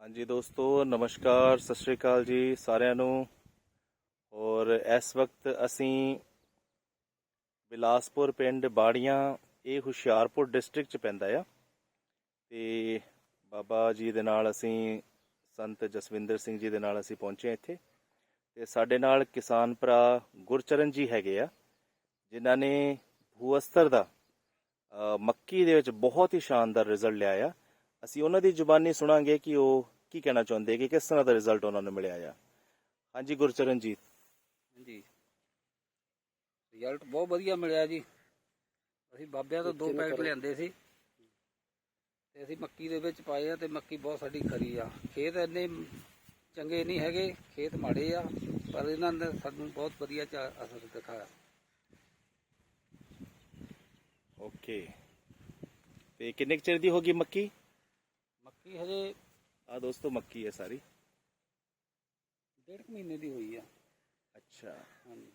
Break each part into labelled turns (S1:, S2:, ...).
S1: ਹਾਂਜੀ ਦੋਸਤੋ, ਨਮਸਕਾਰ, ਸਤਿ ਸ਼੍ਰੀ ਅਕਾਲ ਜੀ ਸਾਰਿਆਂ ਨੂੰ। ਔਰ ਇਸ ਵਕਤ ਅਸੀਂ ਬਿਲਾਸਪੁਰ ਪਿੰਡ ਬਾੜੀਆਂ, ਇਹ ਹੁਸ਼ਿਆਰਪੁਰ ਡਿਸਟ੍ਰਿਕਟ ਚ ਪੈਂਦਾ ਆ। ਤੇ ਬਾਬਾ ਜੀ ਦੇ ਨਾਲ ਅਸੀਂ, ਸੰਤ ਜਸਵਿੰਦਰ ਸਿੰਘ ਜੀ ਦੇ ਨਾਲ ਅਸੀਂ ਪਹੁੰਚੇ ਇੱਥੇ। ਤੇ ਸਾਡੇ ਨਾਲ ਕਿਸਾਨ ਭਰਾ ਗੁਰਚਰਨ ਜੀ ਹੈਗੇ ਆ, ਜਿਨ੍ਹਾਂ ਨੇ ਭੂਅਸਤਰ ਦਾ ਮੱਕੀ ਦੇ ਵਿੱਚ ਬਹੁਤ ਹੀ ਸ਼ਾਨਦਾਰ ਰਿਜ਼ਲਟ ਲਿਆ ਆ। ਅਸੀਂ ਉਹਨਾਂ ਦੀ ਜ਼ੁਬਾਨੀ ਸੁਣਾਂਗੇ ਕਿ ਉਹ ਕੀ ਕਹਿਣਾ ਚਾਹੁੰਦੇ ਕਿ ਕਿਸ ਤਰ੍ਹਾਂ ਦਾ ਰਿਜ਼ਲਟ ਉਹਨਾਂ ਨੂੰ ਮਿਲਿਆ ਆ। ਹਾਂਜੀ ਗੁਰਚਰਨ ਜੀ
S2: ਹਾਂਜੀ। ਰਿਜ਼ਲਟ ਬਹੁਤ ਵਧੀਆ ਮਿਲਿਆ ਜੀ। ਅਸੀਂ ਬਾਬਿਆਂ ਤੋਂ ਦੋ ਪੈਕਟ ਲਿਆਂਦੇ ਸੀ। ਤੇ ਅਸੀਂ ਮੱਕੀ ਦੇ ਵਿੱਚ ਪਾਏ ਆ ਤੇ ਮੱਕੀ ਬਹੁਤ ਸਾਡੀ ਖਰੀ ਆ। ਖੇਤ ਇੰਨੇ ਚੰਗੇ ਨਹੀਂ ਹੈਗੇ ਖੇਤ ਮਾੜੇ ਆ ਪਰ ਇਹਨਾਂ ਨੇ ਸਾਨੂੰ ਬਹੁਤ ਵਧੀਆ ਚ- ਅਸਰ ਦਿਖਾਇਆ।
S1: ਓਕੇ। ਤੇ ਕਿੰਨੇ ਚਿਰ ਦੀ ਹੋਗੀ ਮੱਕੀ?
S2: ਮੱਕੀ ਹਜੇ
S1: ਆ ਦੋਸਤੋ ਮੱਕੀ ਹੈ ਸਾਰੀ।
S2: ਡੇਢ ਕੁ ਮਹੀਨੇ ਦੀ ਹੋਈ ਆ।
S1: ਅੱਛਾ।
S2: ਹਾਂਜੀ।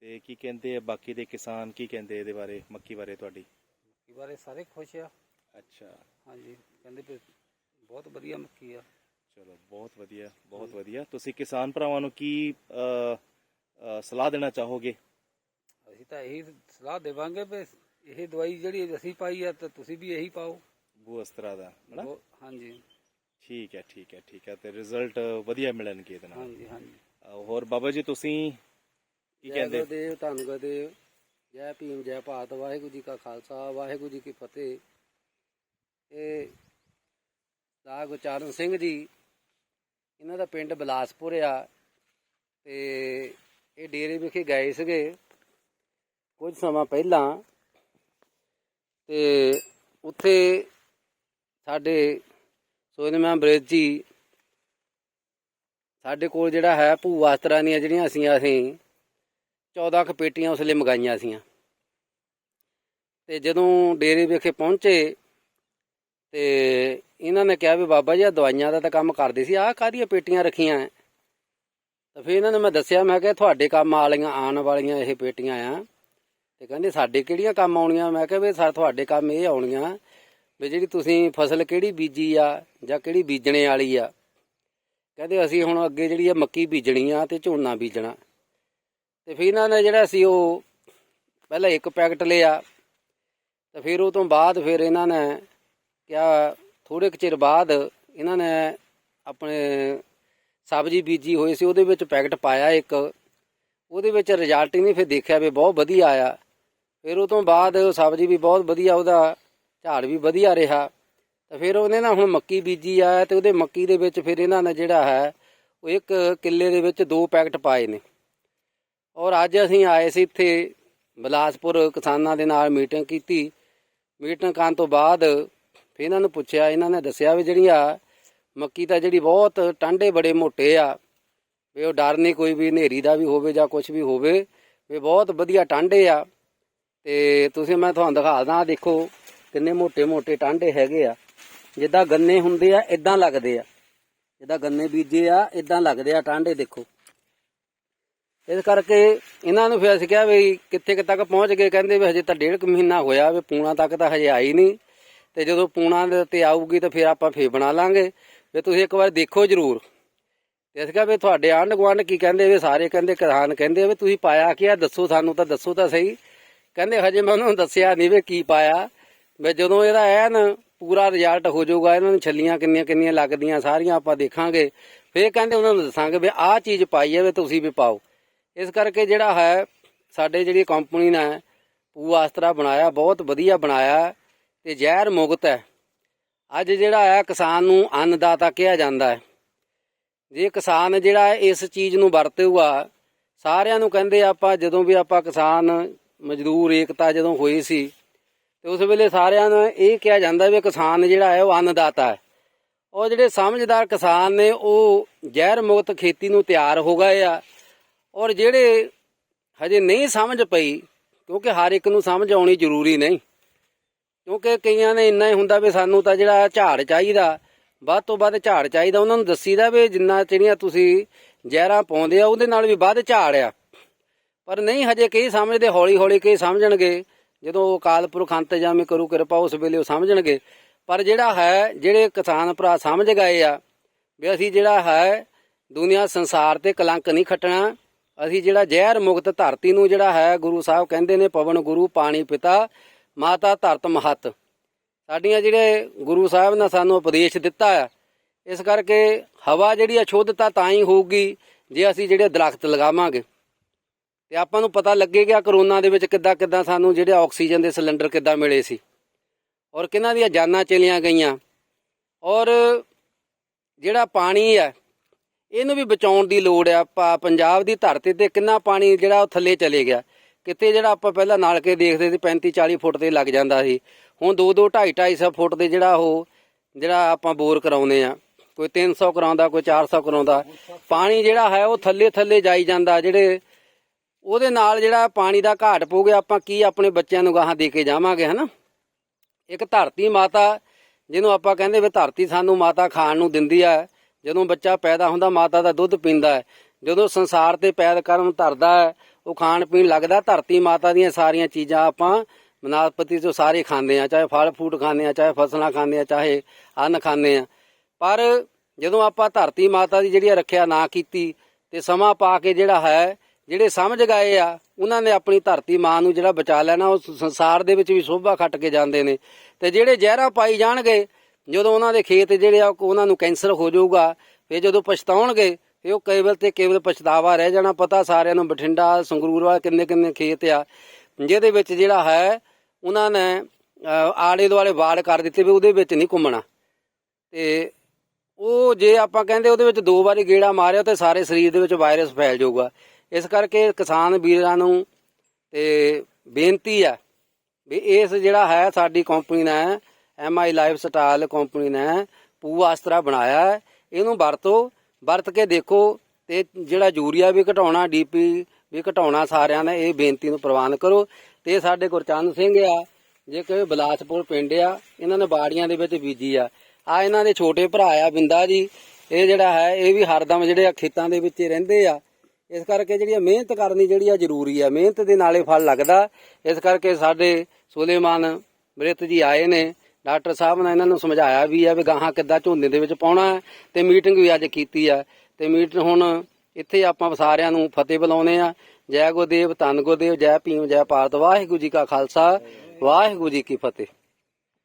S1: ਤੇ ਕੀ ਕਹਿੰਦੇ ਆ ਬਾਕੀ ਦੇ ਕਿਸਾਨ? ਕੀ ਕਹਿੰਦੇ ਇਹਦੇ ਬਾਰੇ ਮੱਕੀ ਬਾਰੇ ਤੁਹਾਡੀ?
S2: ਮੱਕੀ ਬਾਰੇ ਸਾਰੇ ਖੁਸ਼ ਆ।
S1: ਅੱਛਾ।
S2: ਹਾਂਜੀ। ਕਹਿੰਦੇ ਵੀ ਬਹੁਤ ਵਧੀਆ ਮੱਕੀ ਆ।
S1: ਚਲੋ ਬਹੁਤ ਵਧੀਆ ਬਹੁਤ ਵਧੀਆ। ਤੁਸੀਂ ਕਿਸਾਨ ਭਰਾਵਾਂ ਨੂੰ ਕੀ ਅ, ਅ, ਸਲਾਹ ਦੇਣਾ ਚਾਹੋਗੇ?
S2: ਅਸੀਂ ਤਾਂ ਇਹੀ ਸਲਾਹ ਦੇਵਾਂਗੇ ਵੀ ਇਹ ਦਵਾਈ ਜਿਹੜੀ ਅਸੀਂ ਪਾਈ ਆ ਤਾਂ ਤੁਸੀਂ ਵੀ ਇਹੀ ਪਾਓ।
S1: ਭੂਅਸਤਰਾ ਦਾ ਹਨਾ?
S2: ਬਹੁਤ- ਹਾਂਜੀ।
S1: ਠੀਕ ਹੈ ਠੀਕ ਹੈ ਠੀਕ ਹੈ। ਤੇ ਰਿਜ਼ਲਟ ਵਧੀਆ ਮਿਲਣਗੇ ਇਹਦੇ ਨਾਲ।
S2: ਹਾਂਜੀ ਹਾਂਜੀ।
S1: ਹੋਰ ਬਾਬਾ ਜੀ ਤੁਸੀਂ ਕੀ
S3: ਜੈ
S1: ਕਹਿੰਦੇ?
S3: ਗੁਰਦੇਵ ਧੰਨ ਗੁਰਦੇਵ। ਜੈ ਭੀਮ ਜੈ ਭਾਰਤ। ਵਾਹਿਗੁਰੂ ਜੀ ਕਾ ਖਾਲਸਾ ਵਾਹਿਗੁਰੂ ਜੀ ਕੀ ਫਤਿਹ। ਇਹ ਦਾ ਗੁਰਚਰਨ ਸਿੰਘ ਜੀ ਇਹਨਾਂ ਦਾ ਪਿੰਡ ਬਲਾਸਪੁਰ ਆ। ਤੇ ਇਹ ਡੇਰੇ ਵਿਖੇ ਗਏ ਸੀਗੇ ਕੁਝ ਸਮਾਂ ਪਹਿਲਾਂ। ਤੇ ਉੱਥੇ ਸਾਡੇ ਸੋਨਮਾ ਬ੍ਰਿਜ ਜੀ ਸਾਡੇ ਕੋਲ ਜਿਹੜਾ ਹੈ ਭੂ ਅਸਤਰਾਂ ਦੀਆਂ ਜਿਹੜੀਆਂ ਅਸੀਂ ਅਸੀਂ 14 ਕੁ ਪੇਟੀਆਂ ਉਸਲੇ ਮੰਗਾਈਆਂ ਸੀਆਂ। ਤੇ ਜਦੋਂ ਡੇਰੇ ਵਿਖੇ ਪਹੁੰਚੇ, ਤੇ ਇਹਨਾਂ ਨੇ ਕਿਹਾ ਵੀ ਬਾਬਾ ਜੀ ਆ ਦਵਾਈਆਂ ਦਾ ਤਾਂ ਕੰਮ ਕਰਦੇ ਸੀ, ਆਹ ਕਾਹਦੀਆਂ ਪੇਟੀਆਂ ਰੱਖੀਆਂ? ਤਾਂ ਫਿਰ ਇਹਨਾਂ ਨੇ ਮੈਂ ਦੱਸਿਆ, ਮੈਂ ਕਿਹਾ ਤੁਹਾਡੇ ਕੰਮ ਵਾਲੀਆਂ, ਆਉਣ ਵਾਲੀਆਂ ਇਹ ਪੇਟੀਆਂ ਆ। ਤੇ ਕਹਿੰਦੇ ਸਾਡੇ ਕਿਹੜੀਆਂ ਕੰਮ ਆਉਣੀਆਂ? ਮੈਂ ਕਿਹਾ ਵੀ ਸਾ ਤੁਹਾਡੇ ਕੰਮ ਇਹ ਆਉਣੀਆਂ ਵੀ ਜਿਹੜੀ ਤੁਸੀਂ ਫਸਲ ਕਿਹੜੀ ਬੀਜੀ ਆ ਜਾਂ ਕਿਹੜੀ ਬੀਜਣੇ ਵਾਲੀ ਆ? ਕਹਿੰਦੇ ਅਸੀਂ ਹੁਣ ਅੱਗੇ ਜਿਹੜੀ ਆ ਮੱਕੀ ਬੀਜਣੀ ਆ ਤੇ ਝੋਨਾ ਬੀਜਣਾ। ਤੇ ਫਿਰ ਇਹਨਾਂ ਨੇ ਜਿਹੜਾ ਸੀ ਉਹ ਪਹਿਲਾਂ ਇੱਕ ਪੈਕਟ ਲਿਆ। ਤੇ ਫਿਰ ਉਹ ਤੋਂ ਬਾਅਦ ਫਿਰ ਇਹਨਾਂ ਨੇ ਕਿਹਾ ਥੋੜੇ ਕੁ ਚਿਰ ਬਾਅਦ ਇਹਨਾਂ ਨੇ ਆਪਣੇ ਸਬਜ਼ੀ ਬੀਜੀ ਹੋਈ ਸੀ, ਉਹਦੇ ਵਿੱਚ ਪੈਕਟ ਪਾਇਆ ਇੱਕ। ਉਹਦੇ ਵਿੱਚ ਰਿਜ਼ਲਟ ਹੀ ਨਹੀਂ ਫਿਰ ਦੇਖਿਆ ਵੀ ਬਹੁਤ ਵਧੀਆ ਆਇਆ। ਫਿਰ ਉਹ ਤੋਂ ਬਾਅਦ ਸਬਜ਼ੀ ਵੀ ਬਹੁਤ ਵਧੀਆ, ਉਹਦਾ ਝਾੜ ਵੀ ਵਧੀਆ ਰਿਹਾ। ਤਾਂ ਫਿਰ ਉਹਨੇ ਨਾ ਹੁਣ ਮੱਕੀ ਬੀਜੀ ਆ ਤੇ ਉਹਦੇ ਮੱਕੀ ਦੇ ਵਿੱਚ ਫਿਰ ਇਹਨਾਂ ਨੇ ਜਿਹੜਾ ਹੈ, ਉਹ ਇੱਕ ਕਿੱਲੇ ਦੇ ਵਿੱਚ ਦੋ ਪੈਕਟ ਪਾਏ ਨੇ। ਔਰ ਅੱਜ ਅਸੀਂ ਆਏ ਸੀ ਇੱਥੇ ਬਲਾਸਪੁਰ ਕਿਸਾਨਾਂ ਦੇ ਨਾਲ ਮੀਟਿੰਗ ਕੀਤੀ। ਮੀਟਿੰਗ ਕਰਨ ਤੋਂ ਬਾਅਦ ਫਿਰ ਇਹਨਾਂ ਨੂੰ ਪੁੱਛਿਆ, ਇਹਨਾਂ ਨੇ ਦੱਸਿਆ ਵੀ ਜਿਹੜੀਆਂ ਮੱਕੀ ਤਾਂ ਜਿਹੜੀ ਬਹੁਤ ਟਾਂਡੇ ਬੜੇ ਮੋਟੇ ਆ, ਵੀ ਉਹ ਡਰ ਨਹੀਂ ਕੋਈ ਵੀ ਹਨੇਰੀ ਦਾ ਵੀ ਹੋਵੇ ਜਾਂ ਕੁਝ ਵੀ ਹੋਵੇ, ਵੀ ਬਹੁਤ ਵਧੀਆ ਟਾਂਡੇ ਆ। ਤੇ ਤੁਸੀਂ, ਮੈਂ ਤੁਹਾਨੂੰ ਦਿਖਾ ਦਾਂ ਦੇਖੋ। ਕਿੰਨੇ ਮੋٹے-ਮੋٹے ਟਾਂਡੇ ਹੈਗੇ ਆ। ਜਿੱਦਾਂ ਗੰਨੇ ਹੁੰਦੇ ਆ ਇਦਾਂ ਲੱਗਦੇ ਆ। ਜਿੱਦਾਂ ਗੰਨੇ ਬੀਜੇ ਆ ਇਦਾਂ ਲੱਗਦੇ ਆ ਟਾਂਡੇ ਦੇਖੋ। ਇਸ ਕਰਕੇ ਇਹਨਾਂ ਨੂੰ ਫਿਰ ਅਸੀਂ ਕਿਹਾ ਵੀ ਕਿੱਥੇ ਕਿ ਤੱਕ ਪਹੁੰਚ ਗਏ। ਕਹਿੰਦੇ ਵੀ ਹਜੇ ਤਾਂ ਡੇਢ ਕੁ ਮਹੀਨਾ ਹੋਇਆ ਵੀ ਪੂਣਾ ਤੱਕ ਤਾਂ ਹਜੇ ਆਈ ਨਹੀਂ। ਤੇ ਜਦੋਂ ਪੂਣਾ ਦੇ ਉੱਤੇ ਆਊਗੀ ਤਾਂ ਫਿਰ ਆਪਾਂ ਫੇਰ ਬਣਾ ਲਾਂਗੇ। ਵੀ ਤੁਸੀਂ ਇੱਕ ਵਾਰ ਦੇਖੋ ਜ਼ਰੂਰ। ਤੇ ਅਸੀਂ ਕਿਹਾ ਵੀ ਤੁਹਾਡੇ ਆਂਢ ਗੁਆਂਢ ਕੀ ਕਹਿੰਦੇ ਵੀ ਸਾਰੇ ਕਹਿੰਦੇ, ਕਿਸਾਨ ਕਹਿੰਦੇ ਵੀ ਤੁਸੀਂ ਪਾਇਆ ਕੀ ਆ? ਦੱਸੋ ਸਾਨੂੰ ਤਾਂ ਦੱਸੋ ਤਾਂ ਸਹੀ। ਕਹਿੰਦੇ ਹਜੇ ਮੈਂ ਉਹਨਾਂ ਨੂੰ ਦੱਸਿਆ ਨਹੀਂ ਵੀ ਕੀ ਪਾਇਆ। ਵੀ ਜਦੋਂ ਇਹਦਾ ਐਨ ਪੂਰਾ ਰਿਜ਼ਲਟ ਹੋ ਜਾਊਗਾ, ਇਹਨਾਂ ਨੂੰ ਛੱਲੀਆਂ ਕਿੰਨੀਆਂ ਕਿੰਨੀਆਂ ਲੱਗਦੀਆਂ, ਸਾਰੀਆਂ ਆਪਾਂ ਦੇਖਾਂਗੇ। ਫੇਰ ਕਹਿੰਦੇ ਉਹਨਾਂ ਨੂੰ ਦੱਸਾਂਗੇ ਵੀ ਆਹ ਚੀਜ਼ ਪਾਈ ਹੈ ਵੀ ਤੁਸੀਂ ਵੀ ਪਾਓ। ਇਸ ਕਰਕੇ ਜਿਹੜਾ ਹੈ, ਸਾਡੇ ਜਿਹੜੀ ਕੰਪਨੀ ਨੇ ਪੂਆ ਅਸਤਰਾ ਬਣਾਇਆ, ਬਹੁਤ ਵਧੀਆ ਬਣਾਇਆ ਤੇ ਜ਼ਹਿਰ ਮੁਕਤ ਹੈ। ਅੱਜ ਜਿਹੜਾ ਹੈ, ਕਿਸਾਨ ਨੂੰ ਅੰਨਦਾਤਾ ਕਿਹਾ ਜਾਂਦਾ ਹੈ। ਜੇ ਕਿਸਾਨ ਜਿਹੜਾ ਇਸ ਚੀਜ਼ ਨੂੰ ਵਰਤੂਗਾ ਸਾਰਿਆਂ ਨੂੰ ਕਹਿੰਦੇ ਆਪਾਂ ਜਦੋਂ ਵੀ ਆਪਾਂ ਕਿਸਾਨ ਮਜ਼ਦੂਰ ਏਕਤਾ ਜਦੋਂ ਹੋਈ ਸੀ ਤੇ ਉਸ ਵੇਲੇ ਸਾਰਿਆਂ ਨੂੰ ਇਹ ਕਿਹਾ ਜਾਂਦਾ ਵੀ ਕਿਸਾਨ ਜਿਹੜਾ ਹੈ ਉਹ ਅੰਨਦਾਤਾ ਹੈ। ਉਹ ਜਿਹੜੇ ਸਮਝਦਾਰ ਕਿਸਾਨ ਨੇ, ਉਹ ਜ਼ਹਿਰ ਮੁਕਤ ਖੇਤੀ ਨੂੰ ਤਿਆਰ ਹੋ ਗਏ ਆ ਔਰ ਜਿਹੜੇ ਹਜੇ ਨਹੀਂ ਸਮਝ ਪਈ, ਕਿਉਂਕਿ ਹਰ ਇੱਕ ਨੂੰ ਸਮਝ ਆਉਣੀ ਜ਼ਰੂਰੀ ਨਹੀਂ, ਕਿਉਂਕਿ ਕਈਆਂ ਨੇ ਇੰਨਾ ਹੀ ਹੁੰਦਾ ਵੀ ਸਾਨੂੰ ਤਾਂ ਜਿਹੜਾ ਝਾੜ ਚਾਹੀਦਾ, ਵੱਧ ਤੋਂ ਵੱਧ ਝਾੜ ਚਾਹੀਦਾ, ਉਹਨਾਂ ਨੂੰ ਦੱਸੀਦਾ ਵੀ ਜਿੰਨਾ ਜਿਹੜੀਆਂ ਤੁਸੀਂ ਜ਼ਹਿਰਾਂ ਪਾਉਂਦੇ ਆ, ਉਹਦੇ ਨਾਲ ਵੀ ਵੱਧ ਝਾੜ ਆ। ਪਰ ਨਹੀਂ, ਹਜੇ ਕਈ ਸਮਝਦੇ ਹੌਲੀ ਹੌਲੀ ਕਈ ਸਮਝਣਗੇ। ਜਦੋਂ ਉਹ ਅਕਾਲ ਪੁਰਖ ਅੰਤਜਾਮੀ ਕਰੂ ਕਿਰਪਾ ਉਸ ਵੇਲੇ ਉਹ ਸਮਝਣਗੇ। ਪਰ ਜਿਹੜਾ ਹੈ, ਜਿਹੜੇ ਕਿਸਾਨ ਭਰਾ ਸਮਝ ਗਏ ਆ ਵੀ ਅਸੀਂ ਜਿਹੜਾ ਹੈ, ਦੁਨੀਆ ਸੰਸਾਰ ਤੇ ਕਲੰਕ ਨਹੀਂ ਖੱਟਣਾ। ਅਸੀਂ ਜਿਹੜਾ ਜ਼ਹਿਰ ਮੁਕਤ ਧਰਤੀ ਨੂੰ ਜਿਹੜਾ ਹੈ, ਗੁਰੂ ਸਾਹਿਬ ਕਹਿੰਦੇ ਨੇ, ਪਵਨ ਗੁਰੂ ਪਾਣੀ ਪਿਤਾ, ਮਾਤਾ ਧਰਤ ਮਹਤ। ਸਾਡੀਆਂ ਜਿਹੜੇ ਗੁਰੂ ਸਾਹਿਬ ਨੇ ਸਾਨੂੰ ਉਪਦੇਸ਼ ਦਿੱਤਾ ਆ, ਇਸ ਕਰਕੇ ਹਵਾ ਜਿਹੜੀ ਆ ਸ਼ੁੱਧਤਾ ਤਾਂ ਹੀ ਹੋਊਗੀ ਜੇ ਅਸੀਂ ਜਿਹੜੇ ਦਰਖਤ ਲਗਾਵਾਂਗੇ। ਤੇ ਆਪਾਂ ਨੂੰ ਪਤਾ ਲੱਗੇਗਾ ਕਰੋਨਾ ਦੇ ਵਿੱਚ ਕਿੱਦਾਂ ਕਿੱਦਾਂ ਸਾਨੂੰ ਜਿਹੜੇ ਆਕਸੀਜਨ ਦੇ ਸਿਲੰਡਰ ਕਿੱਦਾਂ ਮਿਲੇ ਸੀ। ਔਰ ਕਿਹਨਾਂ ਦੀਆਂ ਜਾਨਾਂ ਚਲੀਆਂ ਗਈਆਂ। ਔਰ ਜਿਹੜਾ ਪਾਣੀ ਹੈ, ਇਹਨੂੰ ਵੀ ਬਚਾਉਣ ਦੀ ਲੋੜ ਆ। ਪਾ- ਪੰਜਾਬ ਦੀ ਧਰਤੀ ਤੇ ਕਿੰਨਾ ਪਾਣੀ ਜਿਹੜਾ ਉਹ ਥੱਲੇ ਚਲੇ ਗਿਆ। ਕਿਤੇ ਜਿਹੜਾ ਆਪਾਂ ਪਹਿਲਾਂ ਨਾਲਕੇ ਦੇਖਦੇ ਸੀ 35 40 ਫੁੱਟ ਤੇ ਲੱਗ ਜਾਂਦਾ ਸੀ। ਹੁਣ 2 2 2.5 250 ਫੁੱਟ ਦੇ ਜਿਹੜਾ ਉਹ, ਜਿਹੜਾ ਆਪਾਂ ਬੋਰ ਕਰਾਉਂਦੇ ਆ ਕੋਈ 300 ਕਰਾਉਂਦਾ, ਕੋਈ 400 ਕਰਾਉਂਦਾ। ਪਾਣੀ ਜਿਹੜਾ ਹੈ ਉਹ ਥੱਲੇ ਥੱਲੇ ਜਾਈ ਜਾਂਦਾ। ਜਿਹੜੇ ਉਹਦੇ ਨਾਲ ਜਿਹੜਾ ਪਾਣੀ ਦਾ ਘਾਟ ਪਊ ਗਿਆ ਆਪਾਂ ਕੀ ਆਪਣੇ ਬੱਚਿਆਂ ਨੂੰ ਗਾਹਾਂ ਦੇ ਕੇ ਜਾਵਾਂਗੇ, ਹਨਾ? ਇੱਕ ਧਰਤੀ ਮਾਤਾ, ਜਿਹਨੂੰ ਆਪਾਂ ਕਹਿੰਦੇ ਵੀ ਧਰਤੀ ਸਾਨੂੰ ਮਾਤਾ ਖਾਣ ਨੂੰ ਦਿੰਦੀ ਆ, ਜਦੋਂ ਬੱਚਾ ਪੈਦਾ ਹੁੰਦਾ, ਮਾਤਾ ਦਾ ਦੁੱਧ ਪੀਂਦਾ ਹੈ। ਜਦੋਂ ਸੰਸਾਰ ਤੇ ਪੈਦ ਕਰਨ ਧਰਦਾ ਹੈ, ਉਹ ਖਾਣ ਪੀਣ ਲੱਗਦਾ, ਧਰਤੀ ਮਾਤਾ ਦੀਆਂ ਸਾਰੀਆਂ ਚੀਜ਼ਾਂ ਆਪਾਂ ਮਨਾਸਪਤੀ ਤੋਂ ਸਾਰੇ ਖਾਂਦੇ ਆ ਚਾਹੇ ਫਲ ਫੂਡ ਖਾਂਦੇ ਆ ਚਾਹੇ ਫਸਲਾਂ ਖਾਂਦੇ ਆ ਚਾਹੇ ਅੰਨ ਖਾਂਦੇ ਆ ਪਰ ਜਦੋਂ ਆਪਾਂ ਧਰਤੀ ਮਾਤਾ ਦੀ ਜਿਹੜੀ ਰੱਖਿਆ ਨਾ ਕੀਤੀ, ਤੇ ਸਮਾਂ ਪਾ ਕੇ ਜਿਹੜਾ ਹੈ ਜਿਹੜੇ ਸਮਝ ਗਏ ਆ, ਉਹਨਾਂ ਨੇ ਆਪਣੀ ਧਰਤੀ ਮਾਂ ਨੂੰ ਜਿਹੜਾ ਬਚਾ ਲੈਣਾ, ਉਹ ਸੰਸਾਰ ਦੇ ਵਿੱਚ ਵੀ ਸੋਭਾ ਖੱਟ ਕੇ ਜਾਂਦੇ ਨੇ। ਤੇ ਜਿਹੜੇ ਜ਼ਹਿਰਾਂ ਪਾਈ ਜਾਣਗੇ, ਜਦੋਂ ਉਹਨਾਂ ਦੇ ਖੇਤ ਜਿਹੜੇ ਆ ਉਹਨਾਂ ਨੂੰ ਕੈਂਸਰ ਹੋ ਜਾਊਗਾ, ਫਿਰ ਜਦੋਂ ਪਛਤਾਉਣਗੇ ਫਿਰ ਉਹ ਕੇਵਲ ਤੇ ਕੇਵਲ ਪਛਤਾਵਾ ਰਹਿ ਜਾਣਾ, ਪਤਾ ਸਾਰਿਆਂ ਨੂੰ ਬਠਿੰਡਾ, ਸੰਗਰੂਰ ਵਾਲੇ ਕਿੰਨੇ ਕਿੰਨੇ ਖੇਤ ਆ, ਜਿਹਦੇ ਵਿੱਚ ਜਿਹੜਾ ਹੈ, ਉਹਨਾਂ ਨੇ ਆਲੇ ਦੁਆਲੇ ਵਾੜ ਕਰ ਦਿੱਤੇ ਵੀ ਉਹਦੇ ਵਿੱਚ ਨਹੀਂ ਘੁੰਮਣਾ। ਤੇ ਉਹ ਜੇ ਆਪਾਂ ਕਹਿੰਦੇ ਉਹਦੇ ਵਿੱਚ ਦੋ ਵਾਰੀ ਗੇੜਾ ਮਾਰਿਆ, ਤੇ ਸਾਰੇ ਸਰੀਰ ਦੇ ਵਿੱਚ ਵਾਇਰਸ ਫੈਲ ਜਾਊਗਾ। ਇਸ ਕਰਕੇ ਕਿਸਾਨ ਵੀਰਾਂ ਨੂੰ ਤੇ ਬੇਨਤੀ ਆ ਵੀ ਇਸ ਜਿਹੜਾ ਹੈ ਸਾਡੀ ਕੰਪਨੀ ਨੇ ਐਮਆਈ ਲਾਈਫ ਸਟਾਈਲ ਕੰਪਨੀ ਨੇ ਪੂ ਆਸਤਰਾ ਬਣਾਇਆ ਇਹਨੂੰ ਵਰਤੋ, ਵਰਤ ਕੇ ਦੇਖੋ ਤੇ ਜਿਹੜਾ ਯੂਰੀਆ ਵੀ ਘਟਾਉਣਾ ਡੀਪੀ ਵੀ ਘਟਾਉਣਾ ਸਾਰਿਆਂ ਨੇ ਇਹ ਬੇਨਤੀ ਨੂੰ ਪ੍ਰਵਾਨ ਕਰੋ। ਤੇ ਸਾਡੇ ਗੁਰਚੰਦ ਸਿੰਘ ਆ, ਜੇ ਕਿ ਬਲਾਸਪੁਰ ਪਿੰਡ ਆ, ਇਹਨਾਂ ਨੇ ਬਾੜੀਆਂ ਦੇ ਵਿੱਚ ਬੀਜੀ ਆ। ਆ ਇਹਨਾਂ ਦੇ ਛੋਟੇ ਭਰਾ ਆ ਬਿੰਦਾ ਜੀ, ਇਹ ਜਿਹੜਾ ਹੈ, ਇਹ ਵੀ ਹਰਦਮ ਜਿਹੜੇ ਆ ਖੇਤਾਂ ਦੇ ਵਿੱਚ ਰਹਿੰਦੇ ਆ। ਇਸ ਕਰਕੇ ਜਿਹੜੀ ਆ ਮਿਹਨਤ ਕਰਨੀ ਜਿਹੜੀ ਆ ਜ਼ਰੂਰੀ ਆ। ਮਿਹਨਤ ਦੇ ਨਾਲੇ ਫਲ ਲੱਗਦਾ। ਇਸ ਕਰਕੇ ਸਾਡੇ ਸੁਲੇਮਾਨ ਮ੍ਰਿਤ ਜੀ ਆਏ ਨੇ। ਡਾਕਟਰ ਸਾਹਿਬ ਨੇ ਇਹਨਾਂ ਨੂੰ ਸਮਝਾਇਆ ਵੀ ਆ ਵੀ ਗਾਹਾਂ ਕਿੱਦਾਂ ਝੋਨੇ ਦੇ ਵਿੱਚ ਪਾਉਣਾ ਹੈ ਤੇ ਮੀਟਿੰਗ ਵੀ ਅੱਜ ਕੀਤੀ ਆ। ਤੇ ਮੀਟਿੰਗ ਹੁਣ ਇੱਥੇ ਆਪਾਂ ਸਾਰਿਆਂ ਨੂੰ ਫਤਿਹ ਬੁਲਾਉਨੇ ਆ। ਜੈ ਗੁਰਦੇਵ, ਧੰਨ ਗੁਰਦੇਵ, ਜੈ ਭੀਮ, ਜੈ ਭਾਰਤ। ਵਾਹਿਗੁਰੂ ਜੀ ਕਾ ਖਾਲਸਾ, ਵਾਹਿਗੁਰੂ ਜੀ ਕੀ ਫਤਿਹ।